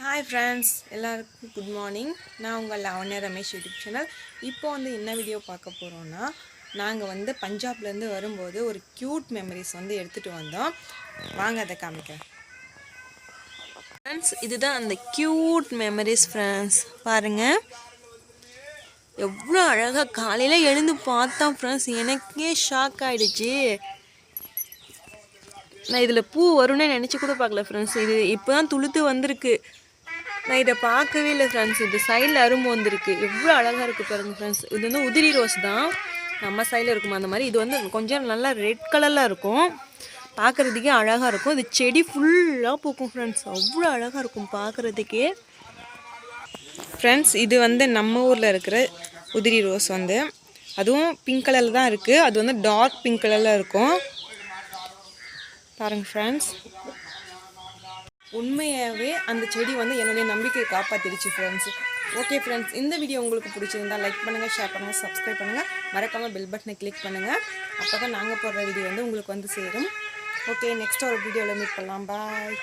Hi friends எல்லாருக்கும் good morning நான் உங்கள் லாவண்யா ரமேஷ் யூடியூப் சேனல். இப்போ வந்து என்ன வீடியோ பார்க்க போகிறோன்னா நாங்கள் வந்து பஞ்சாப்லேருந்து வரும்போது ஒரு க்யூட் மெமரிஸ் வந்து எடுத்துகிட்டு வந்தோம். வாங்க அதை காமிக்கிறேன். ஃப்ரெண்ட்ஸ் இதுதான் அந்த க்யூட் மெமரிஸ் ஃப்ரெண்ட்ஸ் பாருங்கள் எவ்வளோ அழகாக காலையில் எழுந்து பார்த்தோம் ஃப்ரெண்ட்ஸ் எனக்கே ஷாக் ஆகிடுச்சு நான் இதில் பூ வரும்னே நினச்சி கூட பார்க்கல ஃப்ரெண்ட்ஸ் இது இப்போ தான் துளுத்து வந்திருக்கு. நான் இதை பார்க்கவே இல்லை ஃப்ரெண்ட்ஸ் இது சைடில் அரும்பு வந்திருக்கு. எவ்வளோ அழகாக இருக்குது பாருங்க ஃப்ரெண்ட்ஸ் இது வந்து உதிரி ரோஸ் தான். நம்ம சைடில் இருக்குமா அந்த மாதிரி? இது வந்து கொஞ்சம் நல்லா ரெட் கலரில் இருக்கும். பார்க்குறதுக்கே அழகாக இருக்கும். இது செடி ஃபுல்லாக பூக்கும் ஃப்ரெண்ட்ஸ் அவ்வளோ அழகாக இருக்கும் பார்க்குறதுக்கே. ஃப்ரெண்ட்ஸ் இது வந்து நம்ம ஊரில் இருக்கிற உதிரி ரோஸ் வந்து. அதுவும் பிங்க் கலரில் தான் இருக்குது அது வந்து டார்க் பிங்க் கலரில் இருக்கும். பாருங்கள் ஃப்ரெண்ட்ஸ் உண்மையாகவே அந்த செடி வந்து என்னுடைய நம்பிக்கையை காப்பாற்றிடுச்சு ஃப்ரெண்ட்ஸ் ஓகே ஃப்ரெண்ட்ஸ் இந்த வீடியோ உங்களுக்கு பிடிச்சிருந்தா லைக் பண்ணுங்கள் ஷேர் பண்ணுங்கள் சப்ஸ்கிரைப் பண்ணுங்கள் மறக்காமல் பெல் பட்டனை கிளிக் பண்ணுங்கள் அப்போ தான் நாங்கள் போடுற வீடியோ வந்து உங்களுக்கு வந்து சேரும். ஓகே நெக்ஸ்ட் ஒரு வீடியோவில் மீட் பண்ணலாம். பாய்